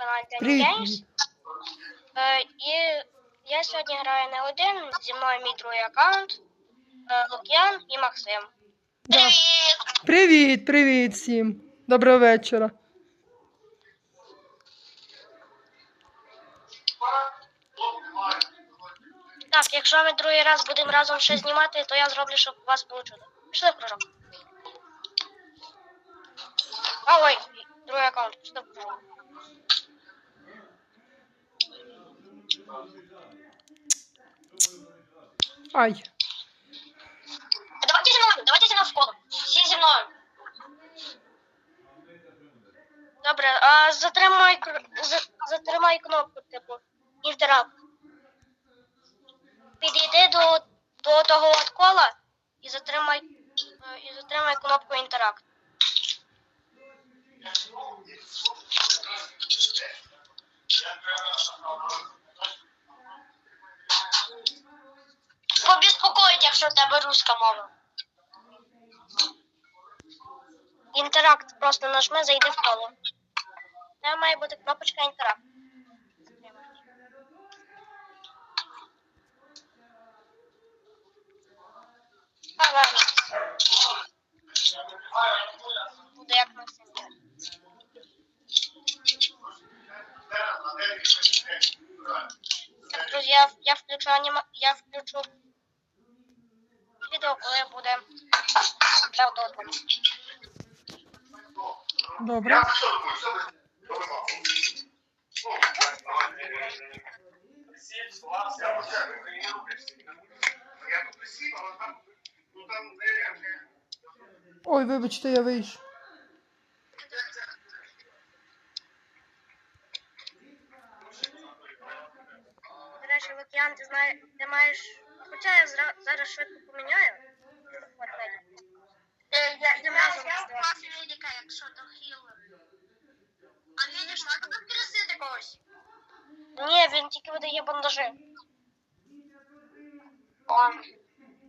каналі. Games. Е, і я сьогодні граю не один, зі мною мій другий аккаунт, е, Лук'ян і Максим. Да. Привіт! Привіт, привіт всім. Доброго вечора. Так, якщо ми другий раз будемо разом ще знімати, то я зроблю, щоб у вас чудо. Пішли в кружок. А, ой, другий аккаунт, пішли в кружок. Ай. Давайте зі давайте зі в коло. Всі зі. Добре, а затримай, кр- за- затримай кнопку, типу, інтеракт. Підійди до, до того от кола і затримай, е, і затримай кнопку інтеракт. Побіспокоїть, якщо в тебе руська мова. Інтеракт просто нажми, зайди в коло. Там має бути кнопочка інтеракт. А, ладно. Буде як Максим. Так, друзі, я, я включу аніма... я включу відео, коли буде вже готово. Добре. Ой, вибачте, я вийшов. До речі, Лук'ян, ти знаєш, ти маєш. Хоча я зараз швидко поміняю. Фортнайт. Е, я, я разом класу медика, якщо то хілер. А медик можна воскресити когось? Ні, він тільки видає бандажі. О.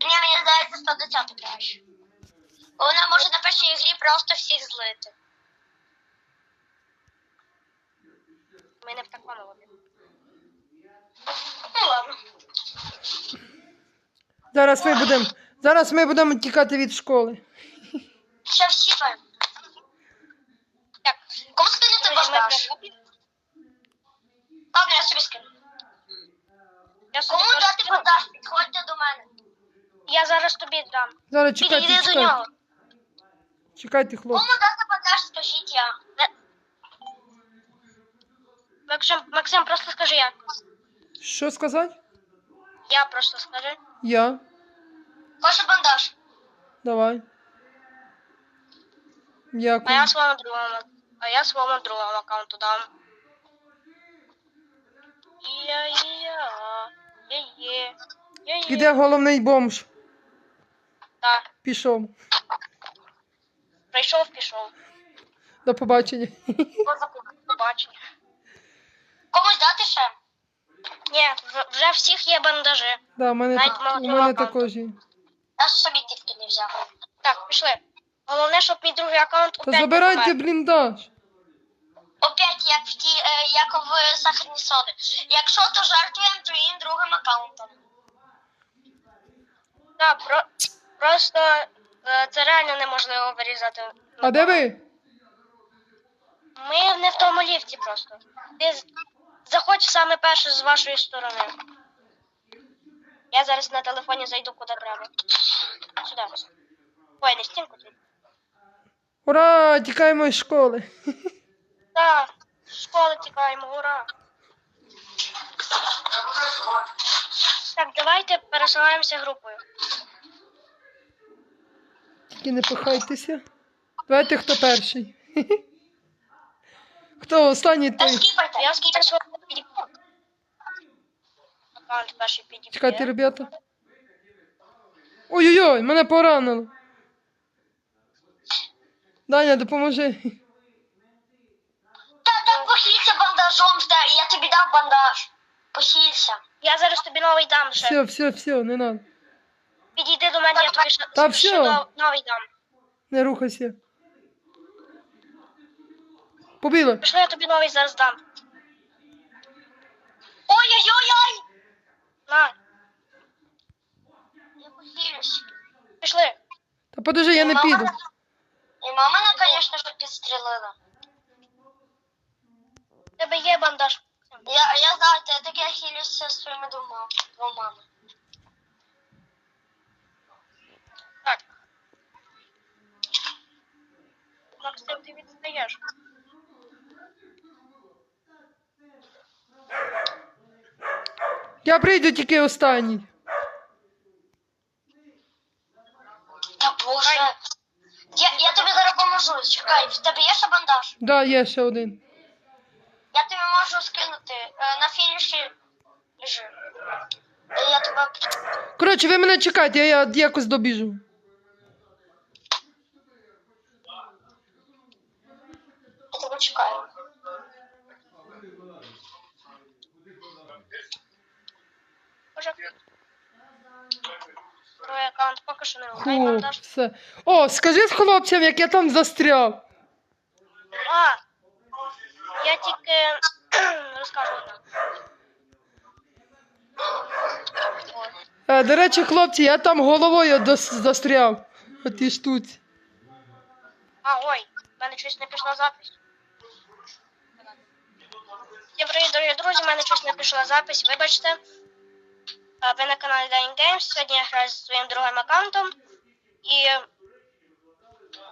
Ні, мені здається 110 краще. Бо Вона може на першій грі просто всіх злити. Ми не в такому лобі. Ну ладно. Зараз ми будемо. Зараз ми будемо тікати від школи. Ще всі скинути друзі, ми бандаж? в лобі. Ладно, я собі скину. Я собі Кому теж дати скину. бандаж? Підходьте до мене. Я зараз тобі дам. Зараз чекайте, Підійди до чекайте. нього. Чекайте, хлопці. Кому дати бандаж, скажіть я. Максим, Максим, просто скажи я. Що сказати? Я просто скажи. Я. Хочу бандаж. Давай. А я Дякую. своєму другому. А я своєму другому аккаунту дам. Іде головний бомж. Так, Пішов. прийшов, пішов. До побачення. Побачення. Комусь дати ще? Ні, вже всіх є бандажі. Да, у мене, Навіть так- у мене також є. Я собі тільки не взяв. Так, пішли. Головне, щоб мій другий аккаунт Та опять не забирайте помер. бліндаж. Опять як в ті, е, як в сахарні соди. Якщо то жертвуємо твоїм другим аккаунтом. Так, про... просто е, це реально неможливо вирізати. А де ви? Ми не в тому ліфті просто. Ти з- заходь саме перше з вашої сторони. Я зараз на телефоні зайду куди треба. Сюди. Ой, не стінку тут. Ура! Тікаємо з школи. Так, з школи тікаємо, ура. Так, давайте пересуваємося групою. Тільки не пихайтеся. Давайте хто перший. Хто останній той? Скіпайте, Я скільки свого підіб'ю. Аккаунт перший підіб'є. Чекайте, ребята. Ой-ой-ой, мене поранило. Даня, допоможи. Та так похилься бандажом, зда- я тобі дав бандаж. Похилься. Я зараз тобі новий дам ще. Все, все, все, не надо. Підійди до мене, я тобі ще, Та ще нов- новий дам. Не рухайся. Побіла. Пішли, я тобі новий зараз дам. Ой-ой-ой-ой! На, Я похилюсь. пішли. Та подожди, я не піду. І мама мене, звісно ж, підстрілила. У тебе є бандаж. Я, я знаю, я так я хилюся своїми двома. двома. Так. Максим, ти відстаєш. Я прийду тільки останній. Та боже. Я, я тобі зараз поможу. Чекай, в тебе є ще бандаж? Да, є ще один. Я тобі можу скинути. Е, На фініші. Е, Я тебе. Коротше, ви мене чекайте, я, я якось добіжу. Я тебе чекаю. Може. Твій все. О, скажи з хлопцям, як я там застряв. А, я тільки розкажу одне. Е, до речі, хлопці, я там головою дос- застряв. У тій штуці. А, ой, в мене щось не пішла запись. Всім привіт, дорогі друзі, в мене щось не пішла запись, вибачте. А, Ви на каналі Dying Games. Сьогодні я граю зі своїм другим аккаунтом. І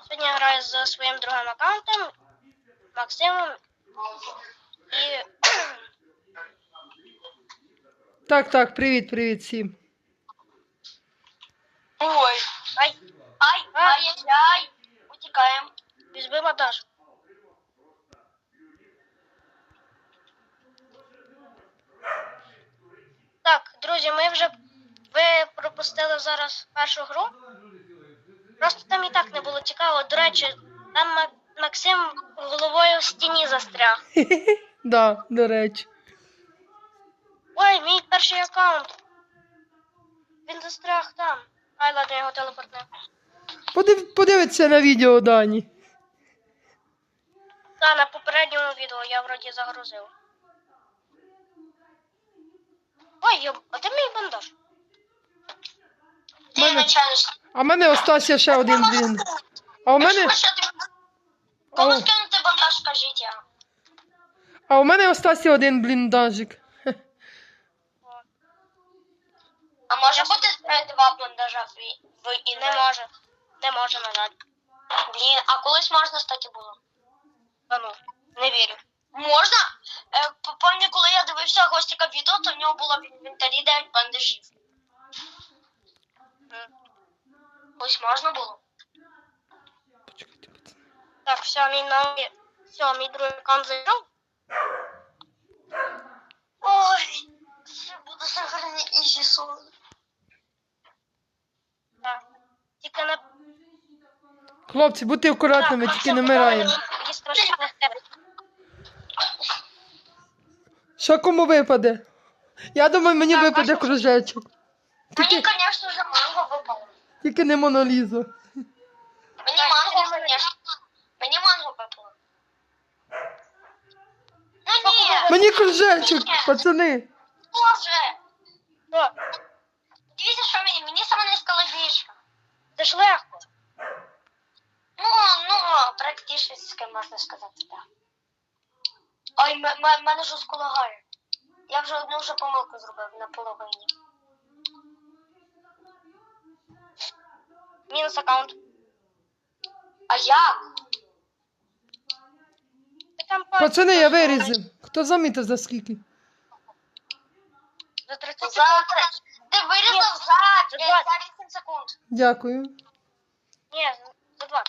сьогодні я граю зі своїм другим аккаунтом Максимом. І Так, так, привіт, привіт всім. Ой. ай, Ай, ай, ай, ай. Утікаємо. візьми бандаж. Так, друзі, ми вже ви пропустили зараз першу гру. Просто там і так не було цікаво. До речі, там Максим головою в стіні застряг. Да, до речі. Ой, мій перший аккаунт. Він застряг там. Ай, ладно, я його телепортну. Подив, подивіться на відео Дані. Та, на попередньому відео я вроді загрузив. Ой, йо, а де мій бандаж? Ти Мене- начальник. А в мене остався ще один блін. А у мене. Що? Кому Ау. скинути бандаж, скажіть я. А у мене остався один бліндажик. А може бути е, два бандажа в, і- в і Не може. Не може, на жаль. Блін, а колись можна, кстати, було. Та ну, не вірю. Можна? Е, Пам'ятаю, коли я дивився гостіка відео, то в нього було в інвентарі 9 бандажів. М. Колись можна було? Почекайте. Так, все, мій новий. Все, мій другий аккаунт зайшов. Ой, це буде сьогодні ізі сон. Так. Тільки на Хлопці, будьте акуратними, тільки не страшно в тебе. Що кому випаде? Я думаю, мені випаде кружечок. Мені, Тільки, звісно, вже манго випало. тільки не монолізу. Мені манго, звісно. Мені манго випало. Ну ні, Мені кружечок, пацани. боже. Що? Дивіться, що мені, мені саме найскладніше. Це ж легко. Ну, ну, практично, можна сказати, так. Ой, м- м- мене жорстко лагає. Я вже одну вже помилку зробив на половині. Мінус аккаунт. А як? Пацани, я вирізав. Хто замітив за скільки? За 30 секунд. Ти вирізав за, за е, за 8 секунд. Дякую. Ні, за 2.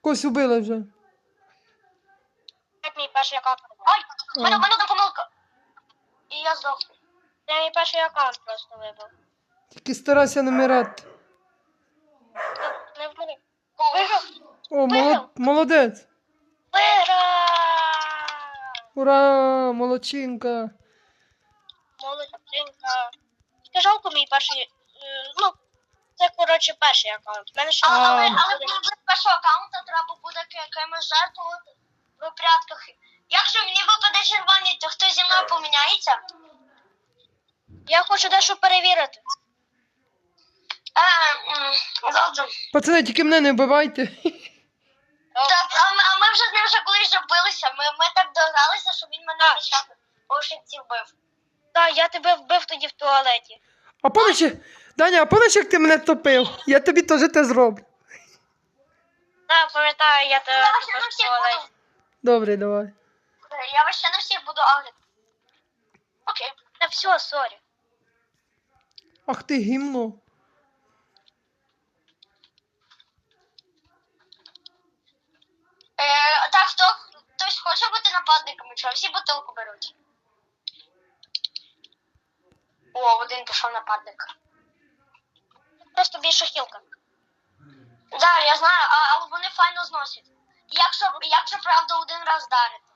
Когось убили вже. Це мій перший аккаунт. Ой, в мене, мене помилка. І я здохну. Це мій перший аккаунт просто вибив. Тільки старайся не вмирати. Не, вмри. Виграв. О, молод... молодець. Виграв! Ура! Молодчинка. Молодчинка. Тільки жалко мій перший. е, Ну, це коротше перший аккаунт. У мене ще А, але, А. але мені для першого аккаунта треба буде ки- кимось жертвувати в порядках. Якщо мені випаде червоний, то хто зі мною поміняється? Я хочу дещо перевірити. Е, м. Пацани, тільки мене не вбивайте. Так, а ми, а ми вже з ним вже колись вже билися. Ми, ми так догралися, що він мене Так. по ошибці вбив. Так, я тебе вбив тоді в туалеті. А помниш, Даня, а помниш, як ти мене топив? Я тобі теж те зроблю. Так, пам'ятаю, я тебе Я вбив в туалеті. буду. Добре, давай. Я вас ще на всіх буду агрити. Окей. Та все, сорі. Ах ти гімно. Е, так, хто хтось хоче бути нападником, якщо всі бутилку беруть. О, один пішов нападник. Просто більше хілка. Да, я знаю, а, але вони файно зносять. Якщо, якщо правда один раз дарити.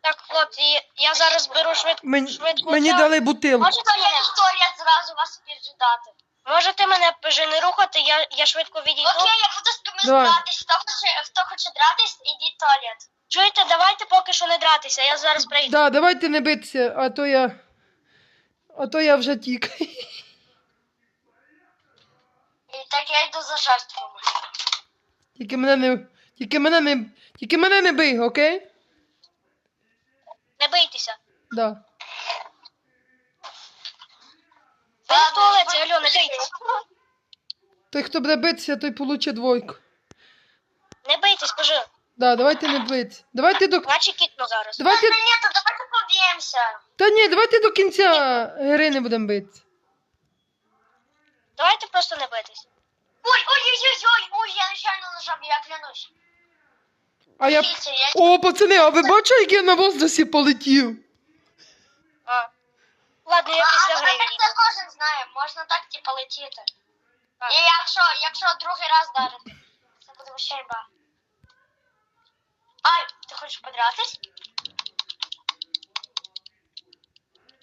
Так, хлопці, я зараз беру швидко. Мені, швидко мені взяв. дали бутилку. Можете То я мене, історія зразу вас піджидати. можете мене вже не рухати, я, я швидко відійду. Окей, я буду з кимось Давай. дратись. Хто хоче, хто хоче дратись, ідіть в туалет. Чуєте, давайте поки що не дратися, я зараз прийду. Да, давайте не битися, а то я. А то я вже тік. І так я йду за жертвами. Тільки мене не. Тільки мене не. Тільки мене не бий, окей? Не бийтеся. Да. Ви в туалеті, алло, не бийтесь. Той, хто буде битися, той получить двойку. Не бийтесь, кажи. Да, давайте не битися. Давайте до. Наче кікну зараз. Давайте. Та ні, то давайте поб'ємося. Та ні, давайте до кінця гри не будемо битися. Давайте просто не битись. Ой, ой, ой, ой, ой, ой, я нечайно нажав, я клянусь. А я. Дивіться, я О, пацани, а ви бачите, як я на воздусі полетів? А. Ладно, я після а, гри так це кожен знає, можна так типу летіти. Так. І якщо, якщо другий раз дарити, це буде ще ба. Ай, ти хочеш подратись?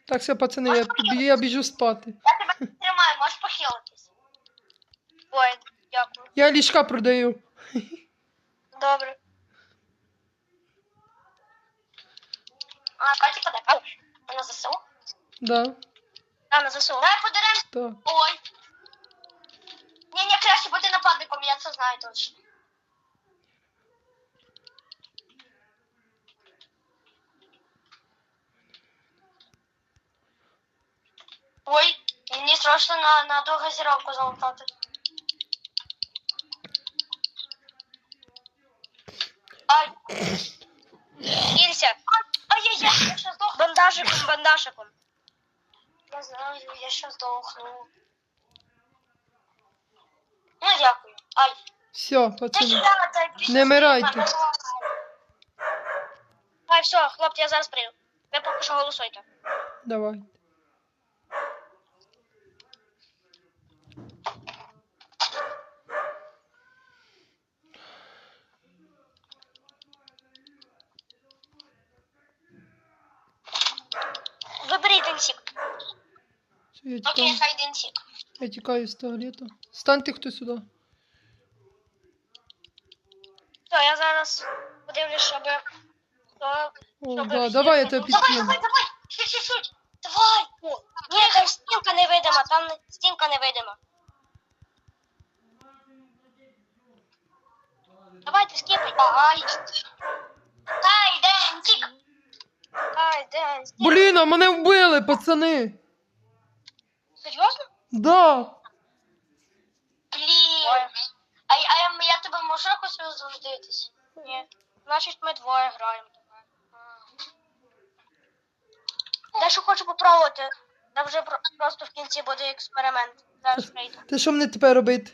Так, все, пацани, я, бі- я біжу спати. Я тебе тримаю, можеш похилитись. Ой, дякую. Я ліжка продаю. Добре. А, Каті подай. Ау, вона ЗСУ. Да, А, на ЗСУ. Давай подаремо. так. Ой. Ні, ні, краще бути нападником, я це знаю точно. Ой, мені страшно на, на другу зіровку залутати. Ай, Кілься. Я ще здохну. Бандажиком, бандажиком. Я знаю, я ще здохну. Ну, дякую. Ай. Все, Ти пацани. сюди. Не мирайте. Ай, все, хлопці, я зараз прийду. Ви поки що голосуйте. Давай. Я Окей, тікаю. хай денсік. Я тікаю з туалету. Станьте хто сюди. Все, я зараз подивлюсь, щоб. О, Щоб да, всі давай я тебе Давай, підкину. давай, давай. Шуть, шуть. Давай. Ні, там стінка невидима, там не- стінка невидима. Давайте скіпайте. Ай. Дай, денсік. Ай, де? Блін, а мене вбили, пацани. Серйозно? Да. Блін. Ой. А, а я, я тебе можу якось розвождитись? Ні. Значить, ми двоє граємо. Дещо хочу попробувати. Та вже про- просто в кінці буде експеримент. Зараз прийду. Ти що мені тепер робити?